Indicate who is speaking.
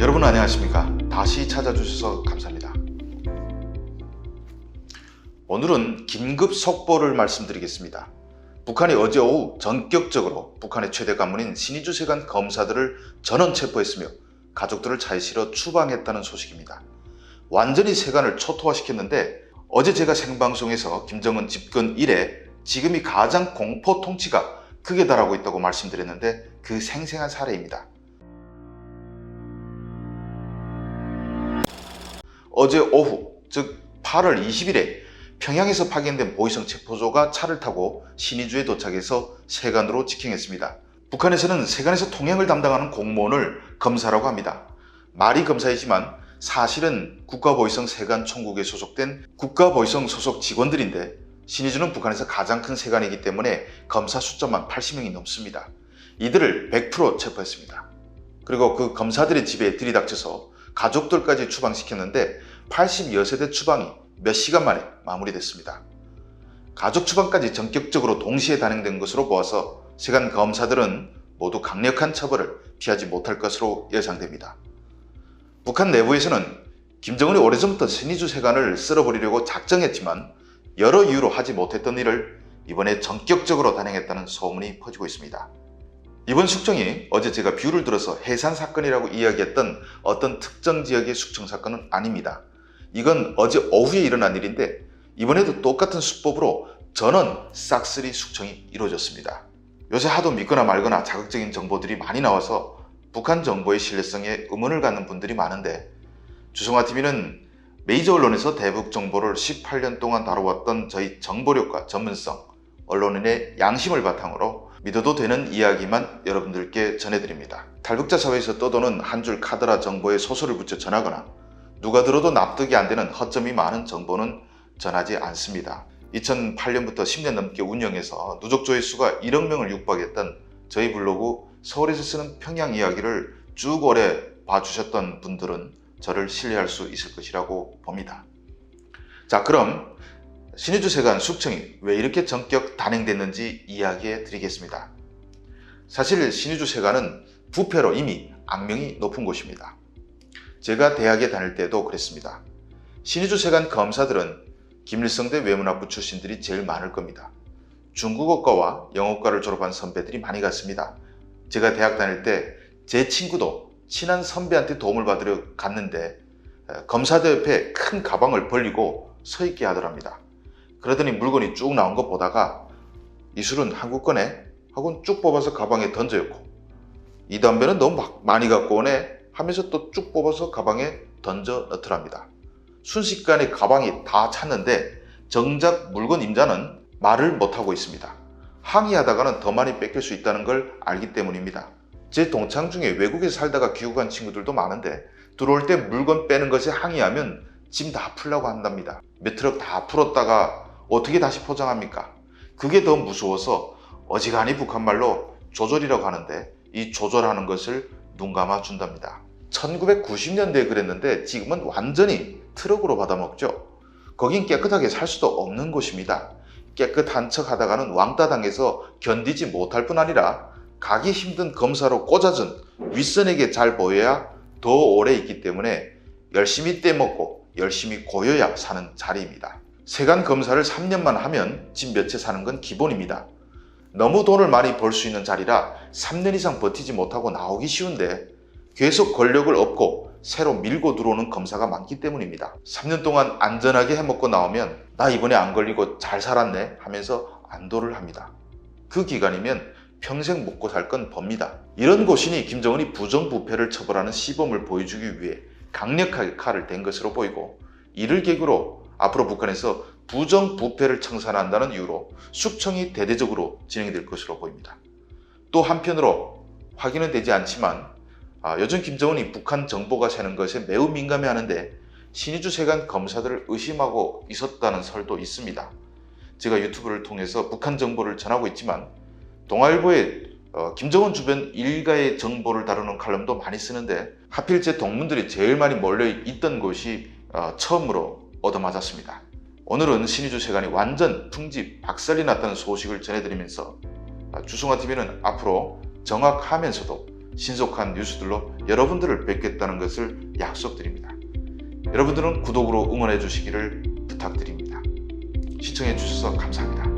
Speaker 1: 여러분 안녕하십니까? 다시 찾아주셔서 감사합니다. 오늘은 긴급 속보를 말씀드리겠습니다. 북한이 어제 오후 전격적으로 북한의 최대 관문인 신의주 세관 검사들을 전원 체포했으며 가족들을 차에 실어 추방했다는 소식입니다. 완전히 세관을 초토화시켰는데 어제 제가 생방송에서 김정은 집권 이래 지금이 가장 공포 통치가 크게 달하고 있다고 말씀드렸는데 그 생생한 사례입니다. 어제 오후, 즉 8월 20일에 평양에서 파견된 보위성 체포조가 차를 타고 신의주에 도착해서 세관으로 직행했습니다. 북한에서는 세관에서 통행을 담당하는 공무원을 검사라고 합니다. 말이 검사이지만 사실은 국가보위성 세관 총국에 소속된 국가보위성 소속 직원들인데 신의주는 북한에서 가장 큰 세관이기 때문에 검사 숫자만 80명이 넘습니다. 이들을 100% 체포했습니다. 그리고 그 검사들의 집에 들이닥쳐서 가족들까지 추방시켰는데 80여세대 추방이 몇 시간 만에 마무리됐습니다. 가족 추방까지 전격적으로 동시에 단행된 것으로 보아서 세관 검사들은 모두 강력한 처벌을 피하지 못할 것으로 예상됩니다. 북한 내부에서는 김정은이 오래전부터 신의주 세관을 쓸어버리려고 작정했지만 여러 이유로 하지 못했던 일을 이번에 전격적으로 단행했다는 소문이 퍼지고 있습니다. 이번 숙청이 어제 제가 뷰를 들어서 해산 사건이라고 이야기했던 어떤 특정 지역의 숙청 사건은 아닙니다. 이건 어제 오후에 일어난 일인데 이번에도 똑같은 수법으로 전원 싹쓸이 숙청이 이루어졌습니다. 요새 하도 믿거나 말거나 자극적인 정보들이 많이 나와서 북한 정보의 신뢰성에 의문을 갖는 분들이 많은데 주성화 TV는 메이저 언론에서 대북 정보를 18년 동안 다뤄왔던 저희 정보력과 전문성, 언론인의 양심을 바탕으로 믿어도 되는 이야기만 여러분들께 전해드립니다. 탈북자 사회에서 떠도는 한 줄 카드라 정보에 소설을 붙여 전하거나 누가 들어도 납득이 안 되는 허점이 많은 정보는 전하지 않습니다. 2008년부터 10년 넘게 운영해서 누적 조회수가 1억 명을 육박했던 저희 블로그 서울에서 쓰는 평양 이야기를 쭉 오래 봐주셨던 분들은 저를 신뢰할 수 있을 것이라고 봅니다. 자, 그럼 신의주 세관 숙청이 왜 이렇게 전격 단행됐는지 이야기해 드리겠습니다. 사실 신의주 세관은 부패로 이미 악명이 높은 곳입니다. 제가 대학에 다닐 때도 그랬습니다. 신의주 세관 검사들은 김일성대 외문학부 출신들이 제일 많을 겁니다. 중국어과와 영어과를 졸업한 선배들이 많이 갔습니다. 제가 대학 다닐 때 제 친구도 친한 선배한테 도움을 받으러 갔는데 검사대 옆에 큰 가방을 벌리고 서 있게 하더랍니다. 그러더니 물건이 쭉 나온 거 보다가 이 술은 한국 거네 하고 쭉 뽑아서 가방에 던져였고 이 담배는 너무 막 많이 갖고 오네 하면서 또 쭉 뽑아서 가방에 던져 넣더랍니다. 순식간에 가방이 다 찼는데 정작 물건 임자는 말을 못하고 있습니다. 항의하다가는 더 많이 뺏길 수 있다는 걸 알기 때문입니다. 제 동창 중에 외국에 살다가 귀국한 친구들도 많은데 들어올 때 물건 빼는 것에 항의하면 짐 다 풀라고 한답니다. 몇 트럭 다 풀었다가 어떻게 다시 포장합니까? 그게 더 무서워서 어지간히 북한말로 조절이라고 하는데 이 조절하는 것을 눈 감아 준답니다. 1990년대에 그랬는데 지금은 완전히 트럭으로 받아먹죠. 거긴 깨끗하게 살 수도 없는 곳입니다. 깨끗한 척 하다가는 왕따 당해서 견디지 못할 뿐 아니라 가기 힘든 검사로 꽂아준 윗선에게 잘 보여야 더 오래 있기 때문에 열심히 떼먹고 열심히 고여야 사는 자리입니다. 세관 검사를 3년만 하면 집 몇 채 사는 건 기본입니다. 너무 돈을 많이 벌 수 있는 자리라 3년 이상 버티지 못하고 나오기 쉬운데 계속 권력을 얻고 새로 밀고 들어오는 검사가 많기 때문입니다. 3년 동안 안전하게 해먹고 나오면 나 이번에 안 걸리고 잘 살았네 하면서 안도를 합니다. 그 기간이면 평생 먹고 살 건 법니다. 이런 곳이니 김정은이 부정부패를 처벌하는 시범을 보여주기 위해 강력하게 칼을 댄 것으로 보이고 이를 계기로 앞으로 북한에서 부정부패를 청산한다는 이유로 숙청이 대대적으로 진행될 것으로 보입니다. 또 한편으로 확인은 되지 않지만 아, 요즘 김정은이 북한 정보가 새는 것에 매우 민감해하는데 신의주 세관 검사들을 의심하고 있었다는 설도 있습니다. 제가 유튜브를 통해서 북한 정보를 전하고 있지만 동아일보에 어, 김정은 주변 일가의 정보를 다루는 칼럼도 많이 쓰는데 하필 제 동문들이 제일 많이 몰려 있던 곳이 어, 처음으로 얻어맞았습니다. 오늘은 신의주 세관이 완전 풍지 박살이 났다는 소식을 전해드리면서 아, 주성화 TV는 앞으로 정확하면서도 신속한 뉴스들로 여러분들을 뵙겠다는 것을 약속드립니다. 여러분들은 구독으로 응원해 주시기를 부탁드립니다. 시청해 주셔서 감사합니다.